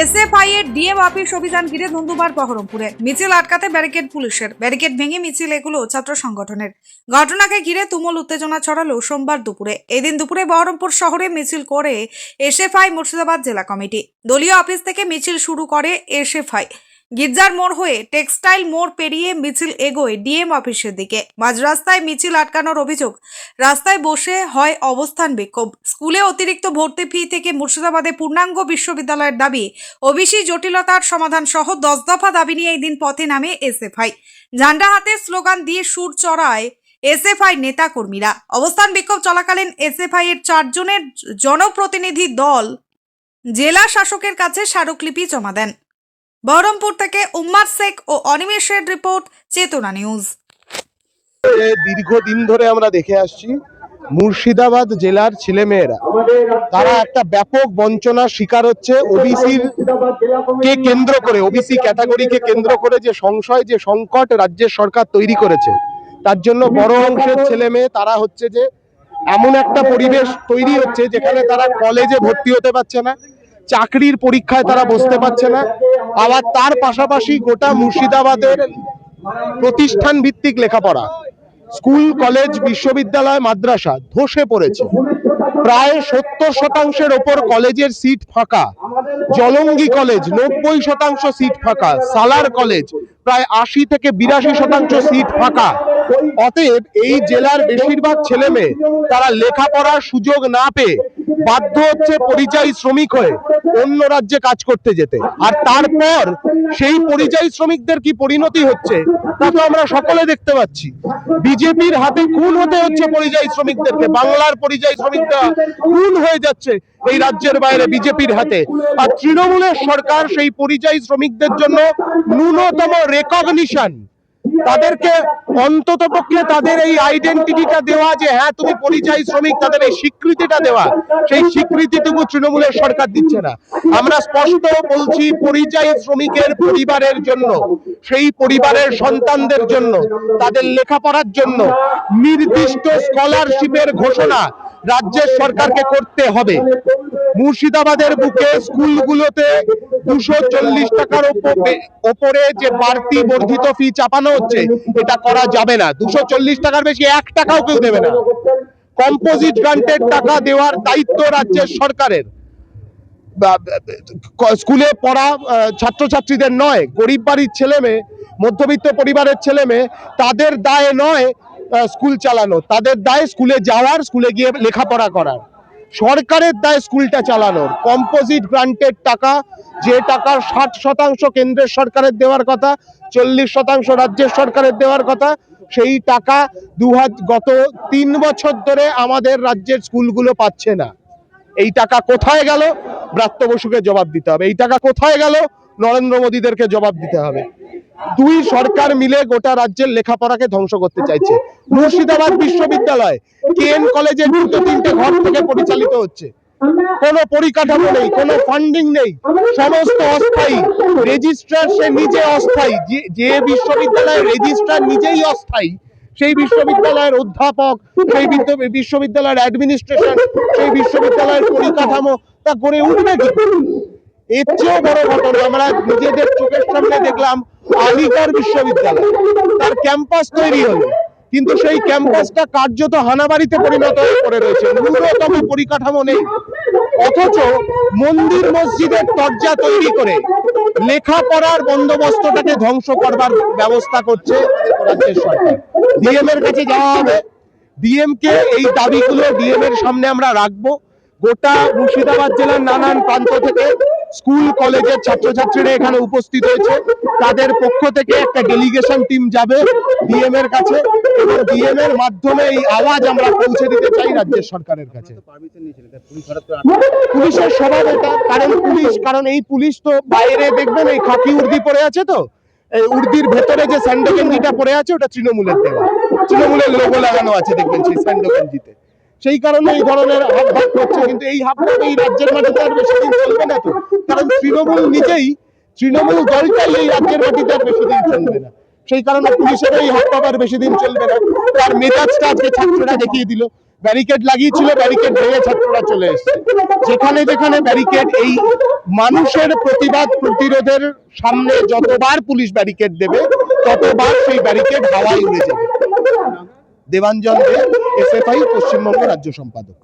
SFI এর DM office অভিযান ঘিরে ধুন্ধুমার বহরমপুরে মিছিল আটকাতে ব্যারিকেড পুলিশের। ব্যারিকেড ভেঙে মিছিল এগুলো ছাত্র সংগঠনের। ঘটনাকে ঘিরে তুমুল উত্তেজনা ছড়ালো সোমবার দুপুরে। এদিন দুপুরে বহরমপুর শহরে মিছিল করে এসএফআই মুর্শিদাবাদ জেলা কমিটি। দলীয় অফিস থেকে মিছিল শুরু করে এসএফআই। গির্জার মোড় হয়ে টেক্সটাইল মোড় পেরিয়ে মিছিল এগোয় ডিএম অফিসের দিকে। মাঝ রাস্তায় মিছিল আটকানোর অভিযোগ, রাস্তায় বসে হয় অবস্থান বিক্ষোভ। স্কুলে অতিরিক্ত ভর্তি ফি থেকে মুর্শিদাবাদে পূর্ণাঙ্গ বিশ্ববিদ্যালয়ের দাবি, ওবিসি জটিলতার সমাধান সহ দশ দফা দাবি নিয়ে এই দিন পথে নামে এসএফআই। ঝান্ডা হাতে স্লোগান দিয়ে সুর চড়ায় এসএফআই নেতা কর্মীরা অবস্থান বিক্ষোভ চলাকালীন এসএফআই এর চারজনের জনপ্রতিনিধি দল জেলা শাসকের কাছে স্মারকলিপি জমা দেন। বহরমপুর থেকে উম্মার শেখ ও অনিমেষের রিপোর্ট, চেতনা নিউজ। দীর্ঘদিন ধরে আমরা দেখে আসছি, মুর্শিদাবাদ জেলার ছেলেমেয়েরা, তারা একটা ব্যাপক বঞ্চনার শিকার হচ্ছে ওবিসির কে কেন্দ্র করে, ওবিসি ক্যাটাগরিকে কেন্দ্র করে যে সংশয়, যে সংকট রাজ্যের সরকার তৈরি করেছে। তার জন্য বড় অংশের ছেলে মেয়ে তারা হচ্ছে যে, এমন একটা পরিবেশ তৈরি হচ্ছে যেখানে তারা কলেজে ভর্তি হতে পারছে না। চাকরির পরীক্ষায় তারা বসতে পারছে না। আবার তার পাশাপাশি গোটা মুর্শিদাবাদের প্রতিষ্ঠান ভিত্তিক লেখাপড়া। স্কুল, কলেজ, বিশ্ববিদ্যালয়, মাদ্রাসা ধসে পড়েছে। প্রায় সত্তর শতাংশের ওপর কলেজের সিট ফাঁকা। জলঙ্গি কলেজ নব্বই শতাংশ সিট ফাঁকা। সালার কলেজ প্রায় আশি থেকে বিরাশি শতাংশ সিট ফাঁকা। অতএব এই জেলার বেশিরভাগ ছেলে মেয়ে তারা লেখাপড়ার সুযোগ না পেয়ে বাধ্য হচ্ছে পরিযায়ী শ্রমিক হয়ে অন্য রাজ্যে কাজ করতে যেতে। আর তারপর সেই পরিযায়ী শ্রমিকদের কি পরিণতি হচ্ছে, তা তো আমরা সকলে দেখতে পাচ্ছি। বিজেপির হাতে খুন হতে হচ্ছে পরিযায়ী শ্রমিকদেরকে। বাংলার পরিযায়ী শ্রমিকরা খুন হয়ে যাচ্ছে এই রাজ্যের বাইরে বিজেপির হাতে। আর তৃণমূলের সরকার সেই পরিযায়ী শ্রমিকদের জন্য ন্যূনতম রেকগনিশন তাদেরকে অন্তত পক্ষে তাদের এই আইডেন্টিটিটা দেওয়া যে হ্যাঁ তুমি পরিযায়ী শ্রমিক, তাদের এই স্বীকৃতিটা দেওয়া, সেই স্বীকৃতিটুকু তৃণমূলের সরকার দিচ্ছে না। আমরা স্পষ্ট বলছি, পরিযায়ী শ্রমিকের পরিবারের জন্য, সেই পরিবারের সন্তানদের জন্য, তাদের লেখাপড়ার জন্য নির্দিষ্ট স্কলারশিপের ঘোষণা রাজ্যের সরকারকে করতে হবে। মুর্শিদাবাদের বুকে স্কুলগুলোতে দুশো চল্লিশ টাকার ওপরে- যে বাড়তি বর্ধিত ফি চাপানো হচ্ছে, এটা করা যাবে না। দুশো চল্লিশ টাকার বেশি এক টাকাও কেউ দেবে না। কম্পোজিট গ্রান্টের টাকা দেওয়ার দায়িত্ব রাজ্যের সরকারের। স্কুলে পড়া ছাত্রছাত্রীদের নয়, গরিব বাড়ির ছেলে মেয়ে, মধ্যবিত্ত পরিবারের ছেলে মেয়ে, তাদের দায়ে নয় স্কুল চালানো। তাদের দায় স্কুলে যাওয়ার, স্কুলে গিয়ে লেখাপড়া করার। সরকারের দায় স্কুলটা চালানোর। কম্পোজিট গ্রান্টের টাকা, যে টাকার ষাট শতাংশ কেন্দ্রের সরকারের দেওয়ার কথা, চল্লিশ শতাংশ রাজ্যের সরকারের দেওয়ার কথা, সেই টাকা দু গত তিন বছর ধরে আমাদের রাজ্যের স্কুলগুলো পাচ্ছে না। এই টাকা কোথায় গেল? ব্রাত্য বসুকে জবাব দিতে হবে। এই টাকা কোথায় গেল? নরেন্দ্র মোদীদেরকে জবাব দিতে হবে। দুই সরকার মিলে গোটা রাজ্যের লেখাপড়াকে ধ্বংস করতে চাইছে। মুর্শিদাবাদ বিশ্ববিদ্যালয় কেএন কলেজের দুটো তিনটে ঘর থেকে পরিচালিত হচ্ছে। কোনো পরিকাঠামো নেই, কোনো ফান্ডিং নেই, সমস্ত অস্থায়ী। রেজিস্ট্রার সে নিজে অস্থায়ী। যে বিশ্ববিদ্যালয়ের রেজিস্ট্রার নিজেই অস্থায়ী, সেই বিশ্ববিদ্যালয়ের অধ্যাপক, সেই বিশ্ববিদ্যালয়ের অ্যাডমিনিস্ট্রেশন সেই বিশ্ববিদ্যালয়ের পরিকাঠামো, তা গড়ে উঠবে কি এর চেয়েও বড় ঘটনা, আমরা নিজেদের চোখের সামনে দেখলাম আলিগড় বিশ্ববিদ্যালয়। তার ক্যাম্পাস তৈরি হলো। কিন্তু সেই ক্যাম্পাসটা কার্যত হানাবাড়িতে পরিণত হয়ে পড়ে রয়েছে। ন্যূনতম পরিকাঠামো নেই। অথচ মন্দির মসজিদের দরজা তৈরি করে লেখাপড়ার বন্দোবস্তটাকে ধ্বংস করবার ব্যবস্থা করছে ডিএম এর কাছে যাওয়া হবে। ডিএম কে এই দাবিগুলো ডিএম এর সামনে আমরা রাখব। গোটা মুর্শিদাবাদ জেলার নানান প্রান্ত থেকে স্কুল, কলেজের ছাত্রছাত্রীরা এখানে উপস্থিত হয়েছে। তাদের পক্ষ থেকে একটা ডেলিগেশন টিম যাবে ডিএম এর কাছে ডিএম এর মাধ্যমে এই আওয়াজ আমরা পৌঁছে দিতে চাই রাজ্যের সরকারের কাছে। পুলিশের স্বভাব এটা, কারণ পুলিশ, কারণ এই পুলিশ তো বাইরে দেখবেন এই খাকি উর্দি পরে আছে তো। এই উর্দির ভেতরে যে স্যান্ডো গেঞ্জিটা পরে আছে, ওটা তৃণমূলের দেওয়া। তৃণমূলের লোগো লাগানো আছে দেখবেন সেই স্যান্ডো গেঞ্জিতে সেই কারণে এই ধরনের হাবভাব করছে। কিন্তু এই হাবভাব এই রাজ্যের মাটিতে আর বেশি দিন চলবে না তো। কারণ তৃণমূল নিজেই তৃণমূল দলটাই এই রাজ্যের মাটিতে আর বেশি দিন চলবে না। সেই কারণে পুলিশের এই হাবভাব আর বেশি দিন চলবে না। তার মেজাজটা আজকে ছাত্ররা দেখিয়ে দিল। ব্যারিকেড লাগিয়েছিল, ব্যারিকেড ভেঙে ছাত্ররা চলে এসেছে। যেখানে যেখানে ব্যারিকেড, এই মানুষের প্রতিবাদ প্রতিরোধের সামনে যতবার পুলিশ ব্যারিকেড দেবে, ততবার সেই ব্যারিকেড হাওয়ায় উড়ে যাবে। দেবাঞ্জন দে এসএফআই পশ্চিমবঙ্গ রাজ্য সম্পাদক।